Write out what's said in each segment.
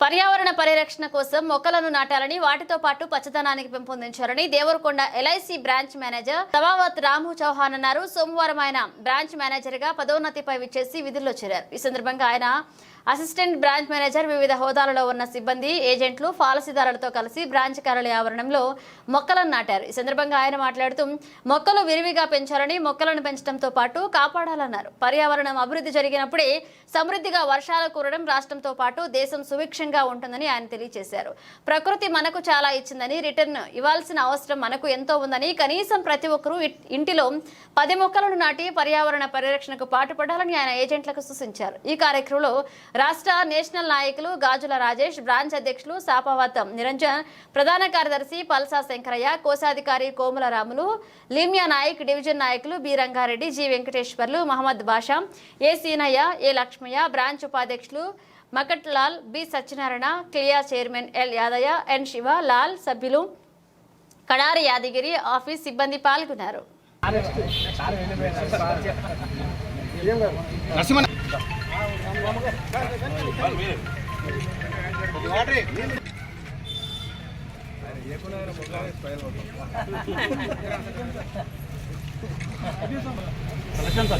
పర్యావరణ పరిరక్షణ కోసం మొక్కలను నాటాలని వాటితో పాటు పచ్చదనానికి పెంపొందించాలని Devarakonda LIC branch manager Tavavath Ramu Chauhan అన్నారు. సోమవారం ఆయన బ్రాంచ్ మేనేజర్గా పదోన్నతిపై విచ్చేసి విధుల్లో చేరారు. ఈ సందర్భంగా ఆయన అసిస్టెంట్ బ్రాంచ్ మేనేజర్ వివిధ హోదాలలో ఉన్న సిబ్బంది ఏజెంట్లు పాలసీదారులతో కలిసి బ్రాంచ్ కార్యాలయ ఆవరణంలో మొక్కలను నాటారు. ఈ సందర్భంగా ఆయన మాట్లాడుతూ మొక్కలు విరివిగా పెంచాలని మొక్కలను పెంచడంతో పాటు కాపాడాలన్నారు. పర్యావరణం అభివృద్ధి జరిగినప్పుడే సమృద్ధిగా వర్షాలు కురడం రాష్ట్రంతో పాటు దేశం సుభిక్షంగా ఉంటుందని ఆయన తెలియజేశారు ప్రకృతి మనకు చాలా ఇచ్చిందని రిటర్న్ ఇవ్వాల్సిన అవసరం మనకు ఎంతో ఉందని కనీసం ప్రతి ఒక్కరూ ఇంటిలో పది మొక్కలను నాటి పర్యావరణ పరిరక్షణకు పాటుపడాలని ఆయన ఏజెంట్లకు సూచించారు. ఈ కార్యక్రమంలో రాష్ట్ర నేషనల్ నాయకులు గాజుల రాజేష్ బ్రాంచ్ అధ్యక్షులు సాపవతం నిరంజన్ ప్రధాన కార్యదర్శి పల్సా శంకరయ్య కోశాధికారి కోముల రాములు లీమియా నాయక్ డివిజన్ నాయకులు B Rangareddy G Venkateswarlu Mohammed Basha A Seenaiah A Lakshmaiah branch ఉపాధ్యక్షులు Makat Lal B Satyanarayana క్లియా chairman L Yadaiah N Shiva Lal సభ్యులు కడారి యాదగిరి ఆఫీస్ సిబ్బంది పాల్గొన్నారు.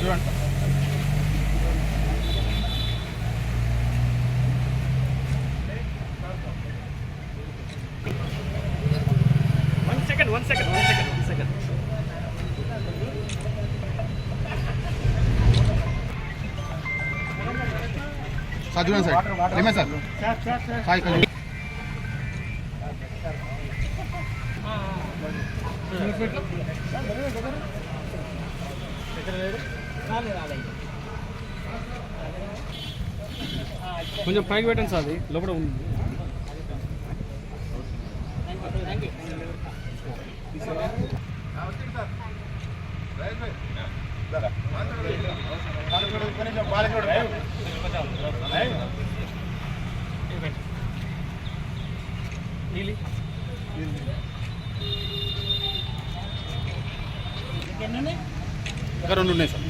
చూడండి One second, one second, one second, one second. Sir. చూడండి సార్. Ramesh sir sir. ఇక్కడ. కొంచెం పైకి పెట్టండి సార్ అది. లోపల ఉంది. ఇంకా రెండు ఉన్నాయి సార్.